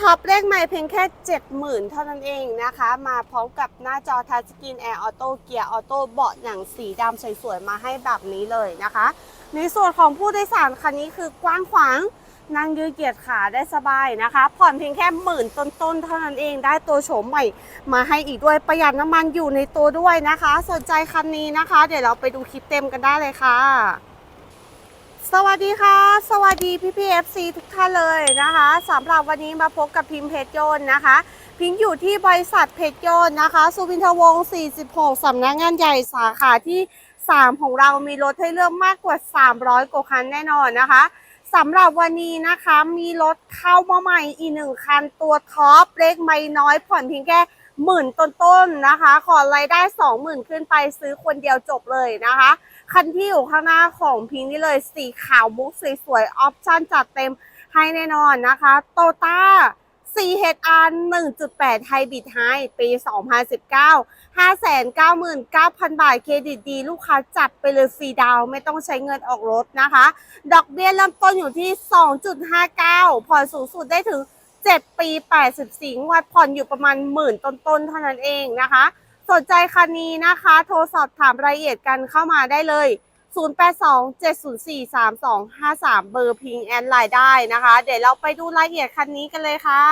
ท็อปเลขใหม่เพียงแค่ 70,000 เท่านั้นเองนะคะ มาพร้อมกับหน้าจอทัชสกรีนแอร์ออโต้เกียร์ออโต้เบาะหนังสีดำสวยๆ มาให้แบบนี้เลยนะคะ ในส่วนของผู้โดยสารคันนี้คือกว้างขวางนั่งยืดเหยียดขาได้สบายนะคะ ผ่อนเพียงแค่หมื่นต้นๆ เท่านั้นเองได้ตัวโฉมใหม่ มาให้อีกด้วยประหยัดน้ำมันอยู่ในตัวด้วยนะคะ สนใจคันนี้นะคะ เดี๋ยวเราไปดูคลิปเต็มกันได้เลยค่ะ สวัสดีค่ะ สวัสดีพี่พีเอฟซีทุกท่านเลยนะคะสำหรับวันนี้มาพบกับพิมพ์เพชรโยนนะคะ พิงอยู่ที่บริษัทเพชรโยนนะคะ สุวินทวงศ์46สำนักงานใหญ่สาขาที่ 3 ของเรามีรถให้เลือกมากกว่า 300กว่าคันแน่นอนนะคะสำหรับวันนี้นะคะมีรถเข้ามาใหม่อีกหนึ่งคันตัวท็อปเลขไม่น้อยผ่อนเพียงแค่หมื่นต้นๆนะคะ ขอรายได้ 20,000 ขึ้นไปซื้อคนเดียวจบเลยนะคะ คันที่อยู่ข้างหน้าของพิงนี่เลยสีขาวมุกสวยๆออปชั่นจัดเต็มให้แน่นอนนะคะโตต้า CHR 1.8 Hybrid High ปี 2019 599,000 บาท เครดิตดี ลูกค้าจัดไปเลยฟรีดาวไม่ต้องใช้เงินออกรถนะคะ ดอกเบี้ยเริ่มต้นอยู่ที่ 2.59 ผ่อนสูงสุดได้ถึง 7 ปี 84งวดผ่อนอยู่ประมาณหมื่นต้นๆเท่านั้นเองนะคะ สนใจคันนี้นะคะ โทรสอบถามรายละเอียดกันเข้ามาได้เลย 0827043253 เบอร์พิงแอนไลน์ได้นะคะ เดี๋ยวเราไปดูรายละเอียดคันนี้กันเลยค่ะ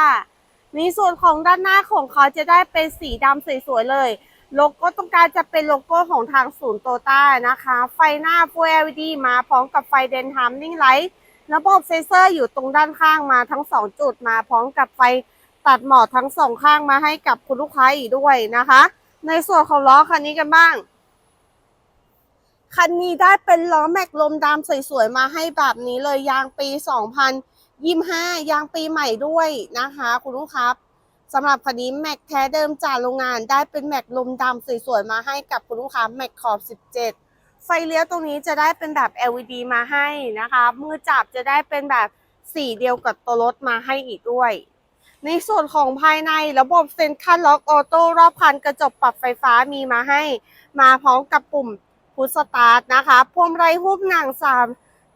ในส่วนของด้านหน้าของเขาจะได้เป็นสีดำสวยๆเลย โลโก้ตรงกลางจะเป็นโลโก้ของทางศูนย์โตต้านะคะ ไฟหน้า Full LED มาพร้อมกับไฟเดนทามนิ่งไลท์ระบบเซนเซอร์อยู่ตรงด้านข้างมาทั้ง 2 จุดมาพร้อมกับไฟตัดหมอกทั้งสองข้างมาให้กับคุณลูกค้าอีกด้วยนะคะ ในส่วนของล้อคันนี้กันบ้าง คันนี้ได้เป็นล้อแม็กลมดำสวยๆมาให้แบบนี้เลยยางปี 2025 ยางปีใหม่ด้วยนะคะ คุณลูกค้าสำหรับคันนี้แม็กแท้เดิมจากโรงงานได้เป็นแม็กลมดำสวยๆมาให้กับคุณลูกค้าแม็กขอบ 17 ไฟเลี้ยวตรงนี้จะได้เป็นแบบ LED มาให้นะคะ มือจับจะได้เป็นแบบสีเดียวกับตัวรถมาให้อีกด้วย ในส่วนของภายในระบบเซ็นทรัลล็อกออโต้รอบคันกระจกปรับไฟฟ้ามีมาให้ มาพร้อมกับปุ่มพุชสตาร์ทนะคะพวงมาลัยหุ้มหนังสาม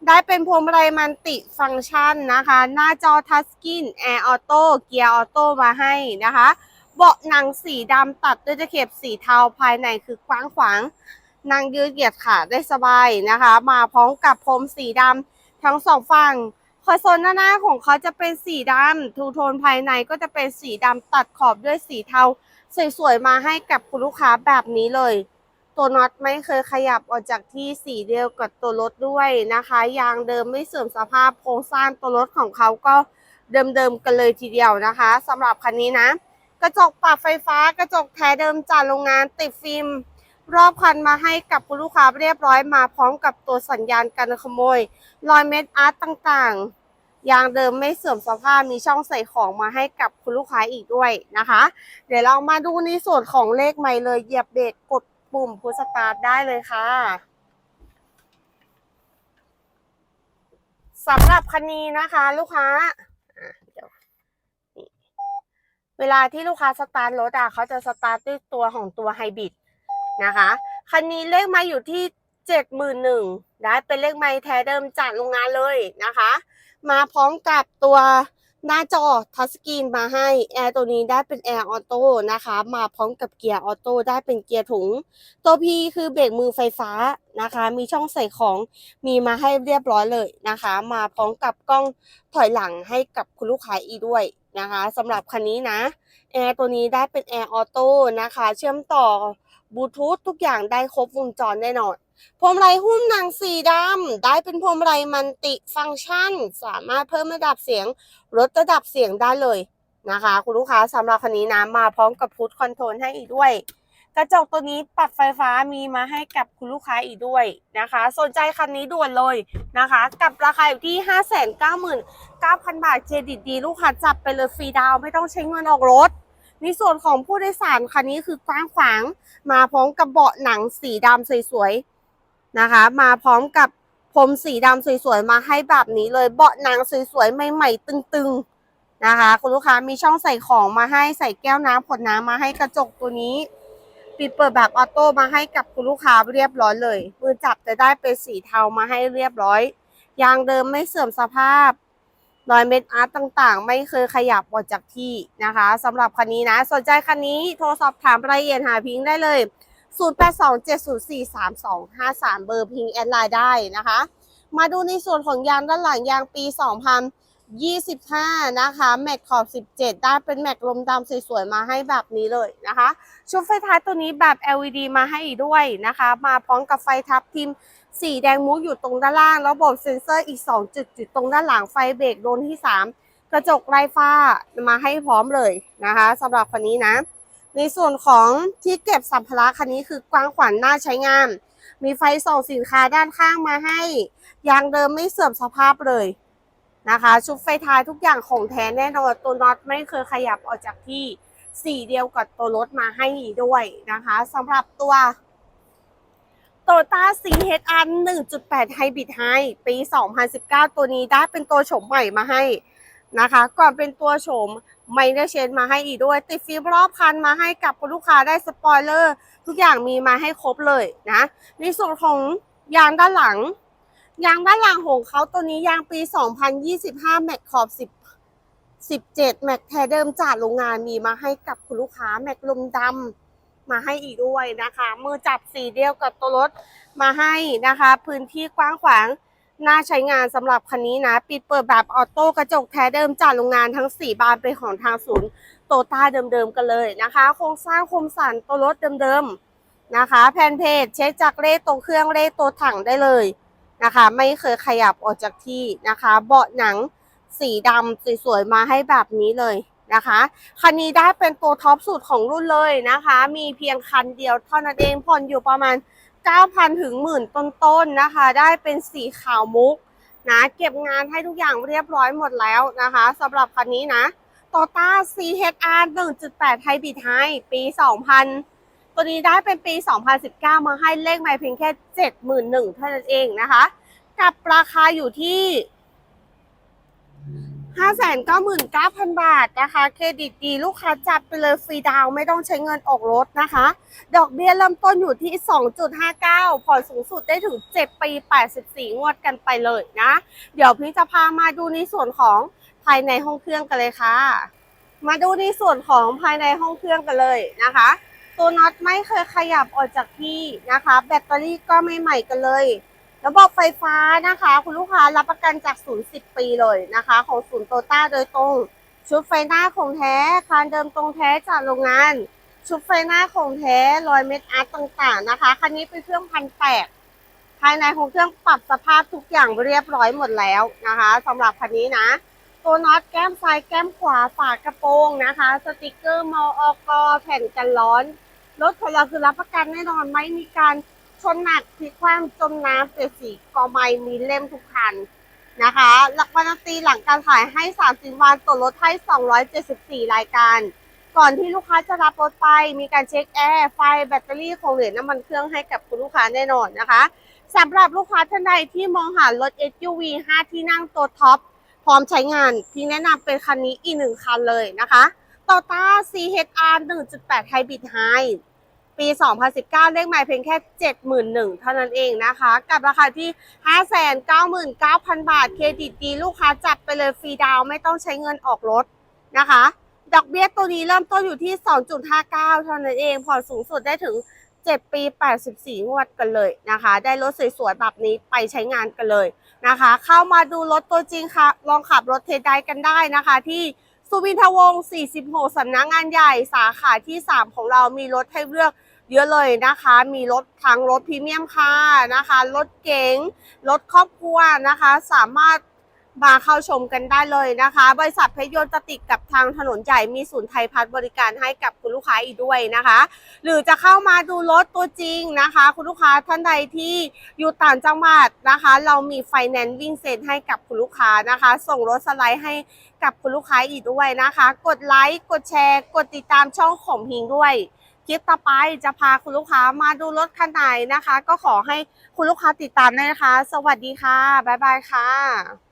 ได้เป็นพวงมาลัยมันติฟังก์ชันนะคะ หน้าจอทัชสกรีนแอร์ออโต้เกียร์ออโต้มาให้นะคะ เบาะหนังสีดำตัดด้วยตะเข็บสีเทาภายในคือกว้างขวางนั่งยืดเหยียดขาได้สบายนะคะ มาพร้อมกับพรมสีดำทั้งสองฝั่ง คอนโซลหน้าหน้าของเขาจะเป็นสีดำทูโทนภายในก็จะเป็นสีดำตัดขอบด้วยสีเทาสวยๆมาให้กับคุณลูกค้าแบบนี้เลย ตัวน็อตไม่เคยขยับออกจากที่สีเดียวกับตัวรถด้วยนะคะ ยางเดิมไม่เสื่อมสภาพโครงสร้างตัวรถของเขาก็เดิมๆกันเลยทีเดียวนะคะสำหรับคันนี้นะ กระจกปรับไฟฟ้ากระจกแท้เดิมจากโรงงานติดฟิล์ม รอบคันมาให้กับคุณลูกค้าเรียบร้อยมาพร้อมกับตัวสัญญาณการขโมย รอยเม็ดอาร์ตต่างๆ ยางเดิมไม่เสื่อมสภาพมีช่องใส่ของมาให้กับคุณลูกค้าอีกด้วยนะคะ เดี๋ยวเรามาดูในส่วนของเลขใหม่เลยเหยียบเบรกกดปุ่มพุชสตาร์ทได้เลยค่ะสำหรับคันนี้นะคะ ลูกค้าเวนี่เวลาที่ลูกค้าสตาร์ทรถอะเขาจะสตาร์ทด้วยตัวของตัวไฮบริด นะคะคันนี้เลขไมาอยู่ที่เจ็ดหมื่นหนึ่งได้เป็นเลขไม้แท้เดิมจากโรงงานเลยนะคะ มาพร้อมกับตัวหน้าจอทัชสกรีนมาให้แอร์ตัวนี้ได้เป็นแอร์ออโต้นะคะ มาพร้อมกับเกียร์ออโต้ได้เป็นเกียร์ถุง ตัว P คือเบรกมือไฟฟ้านะคะ มีช่องใส่ของมีมาให้เรียบร้อยเลยนะคะ มาพร้อมกับกล้องถอยหลังให้กับคุณลูกค้าอีกด้วยนะคะสำหรับคันนี้นะแอร์ตัวนี้ได้เป็นแอร์ออโต้นะคะ เชื่อมต่อ บลูทูธทุกอย่างได้ครบวงจรแน่นอน พวงมาลัยหุ้มหนังสีดำได้เป็นพวงมาลัยมันติฟังก์ชัน สามารถเพิ่มระดับเสียง ลดระดับเสียงได้เลยนะคะ คุณลูกค้าสำหรับคันนี้นะมาพร้อมกับพุทคอนโทรลให้อีกด้วย กระจกตัวนี้ปรับไฟฟ้ามีมาให้กับคุณลูกค้าอีกด้วยนะคะ สนใจคันนี้ด่วนเลยนะคะ กับราคาอยู่ที่ 599,000 บาทเครดิตดี ลูกค้าจับไปเลยฟรีดาวไม่ต้องใช้เงินออกรถ ในส่วนของผู้โดยสารคันนี้คือกว้างขวาง มาพร้อมกับเบาะหนังสีดำสวยๆนะคะ มาพร้อมกับพรมสีดำสวยๆมาให้แบบนี้เลยเบาะหนังสวยๆใหม่ๆตึงๆนะคะ คุณลูกค้ามีช่องใส่ของมาให้ใส่แก้วน้ำขวดน้ำมาให้กระจกตัวนี้ปิดเปิดแบบออโต้มาให้กับคุณลูกค้าเรียบร้อยเลยมือจับจะได้เป็นสีเทามาให้เรียบร้อยยางเดิมไม่เสื่อมสภาพ รอยเม็ดอาร์ตต่างๆ ไม่เคยขยับออกจากที่นะคะสำหรับคันนี้นะ สนใจคันนี้โทรสอบถามรายละเอียดหาพิงค์ได้เลย 0827043253 เบอร์พิงค์แอดไลน์ได้นะคะ มาดูในส่วนของยางด้านหลังยางปี 2025 นะคะ แม็กขอบ 17 ได้เป็นแม็กลมดำสวยๆ มาให้แบบนี้เลยนะคะ ชุดไฟท้ายตัวนี้แบบ LED มาให้อีกด้วยนะคะ มาพร้อมกับไฟทับทิม สีแดงมุกอยู่ตรงด้านล่างระบบเซ็นเซอร์อีก 2 จุดจุดตรงด้านหลังไฟเบรกโดนที่ 3 กระจกไร้ฟ้ามาให้พร้อมเลยนะคะสำหรับคันนี้นะ ในส่วนของที่เก็บสัมภาระคันนี้คือกว้างขวางน่าใช้งาน มีไฟส่องสินค้าด้านข้างมาให้ยางเดิมไม่เสื่อมสภาพเลยนะคะ ชุดไฟท้ายทุกอย่างของแท้แน่นอนตัวน็อตไม่เคยขยับออกจากที่สีเดียวกับตัวรถมาให้ด้วยนะคะสำหรับตัว โตต้า CHR 1.8 Hybrid High ปี 2019 ตัวนี้ได้เป็นตัวโฉมใหม่มาให้นะคะ ก่อนเป็นตัวโฉมไมเนอร์เชนมาให้อีกด้วย ติดฟิล์มรอบคันมาให้กับคุณลูกค้าได้สปอยเลอร์ ทุกอย่างมีมาให้ครบเลยนะ ในส่วนของยางด้านหลัง ยางด้านหลังของเขาตัวนี้ยางปี 2025 แม็กขอบ 10 17 แม็กแท้เดิมจากโรงงานมีมาให้กับคุณลูกค้าแม็กลมดำ มาให้อีกด้วยนะคะ มือจับสีเดียวกับตัวรถมาให้นะคะ พื้นที่กว้างขวางน่าใช้งานสำหรับคันนี้นะ ปิดเปิดแบบออโต้กระจกแท้เดิมจากโรงงานทั้ง 4 บานเป็นของทางศูนย์โตต้าเดิมๆกันเลยนะคะ โครงสร้างคมสันตัวรถเดิมๆนะคะ แผ่นเพจเช็คจากเลขตัวเครื่องเลขตัวถังได้เลยนะคะ ไม่เคยขยับออกจากที่นะคะ เบาะหนังสีดำสวยๆมาให้แบบนี้เลย นะคะ คันนี้ได้เป็นตัวท็อปสุดของรุ่นเลยนะคะ มีเพียงคันเดียวเท่านั้นเองผ่อนอยู่ประมาณ 9,000 ถึงหมื่นต้นๆนะคะ ได้เป็นสีขาวมุกนะเก็บงานให้ทุกอย่างเรียบร้อยหมดแล้วนะคะสำหรับคันนี้นะ t o ต้า CHR 1.8 Hybrid High ปี 2000 ตัวนี้ได้เป็นปี 2019 มาให้เลขไม่เพียงแค่ 71,000เท่านั้นเองนะคะ กับราคาอยู่ที่ 599,000บาทนะคะ เครดิตดีลูกค้าจัดไปเลยฟรีดาวไม่ต้องใช้เงินออกรถนะคะ ดอกเบี้ยเริ่มต้นอยู่ที่ 2.59 ผ่อนสูงสุดได้ถึง 7 ปี 84 งวดกันไปเลยนะ เดี๋ยวพี่จะพามาดูในส่วนของภายในห้องเครื่องกันเลยค่ะ มาดูในส่วนของภายในห้องเครื่องกันเลยนะคะ ตัวน็อตไม่เคยขยับออกจากที่นะคะ แบตเตอรี่ก็ไม่ใหม่กันเลย ระบบไฟฟ้านะคะ คุณลูกค้ารับประกันจากศูนย์สิบปีเลยนะคะ ของศูนย์โตต้าโดยตรง ชุดไฟหน้าของแท้คานเดิมตรงแท้จากโรงงาน ชุดไฟหน้าของแท้รอยเม็ดอาร์ตต่าง ๆนะคะคันนี้เป็นเครื่องพันแปดภายในของเครื่องปรับสภาพทุกอย่างเรียบร้อยหมดแล้วนะคะสำหรับคันนี้นะ ตัวน็อตแก้มซ้ายแก้มขวาฝากระโปรงนะคะ สติกเกอร์มออกแผ่นกันร้อนรถของเราคือรับประกันแน่นอนไม่มีการ ชนหนักพลิกคว่ำจมน้ำเสียสีกอไม้มีเล่มทุกคันนะคะ หลักวันตีหลังการขายให้ 30 วันตัวรถให้ 274 รายการ ก่อนที่ลูกค้าจะรับรถไป มีการเช็คแอร์ ไฟ แบตเตอรี่ของเหลือน้ำมันเครื่องให้กับคุณลูกค้าแน่นอนนะคะสำหรับลูกค้าท่านใดที่มองหารถ SUV 5 ที่นั่งตัวท็อป พร้อมใช้งานพี่แนะนำเป็นคันนี้อีกหนึ่งคันเลยนะคะ Toyota CHR 1.8 Hybrid High ปี 2019 เลขหมายเพียงแค่ 71,000 เท่านั้นเองนะคะ กับราคาที่ 599,000 บาท เครดิตดีลูกค้าจัดไปเลยฟรีดาวไม่ต้องใช้เงินออกรถนะคะ ดอกเบี้ยตัวนี้เริ่มต้นอยู่ที่ 2.59 เท่านั้นเอง ผ่อนสูงสุดได้ถึง 7 ปี 84 งวดกันเลยนะคะ ได้รถสวยๆ แบบนี้ไปใช้งานกันเลยนะคะ เข้ามาดูรถตัวจริงค่ะ ลองขับรถเทสได้กันได้นะคะที่สุวินทวงศ์ 46 สำนักงานใหญ่ สาขาที่ 3 ของเรามีรถให้เลือก เยอะเลยนะคะ มีรถทั้งรถพรีเมียมค่ะนะคะ รถเก๋ง รถครอบครัวนะคะ สามารถมาเข้าชมกันได้เลยนะคะ บริษัทเพชรยนต์จะติดกับทางถนนใหญ่มีศูนย์ไทยพัฒน์บริการให้กับคุณลูกค้าอีกด้วยนะคะ หรือจะเข้ามาดูรถตัวจริงนะคะ คุณลูกค้าท่านใดที่อยู่ต่างจังหวัดนะคะ เรามีไฟแนนซ์วิ่งเซ็นให้กับคุณลูกค้านะคะ ส่งรถสไลด์ให้กับคุณลูกค้าอีกด้วยนะคะ กดไลค์กดแชร์ กดติดตามช่องของพิงด้วย คลิปต่อไปจะพาคุณลูกค้ามาดูรถคันไหนนะคะ ก็ขอให้คุณลูกค้าติดตามด้วยนะคะ สวัสดีค่ะ บ๊ายบายค่ะ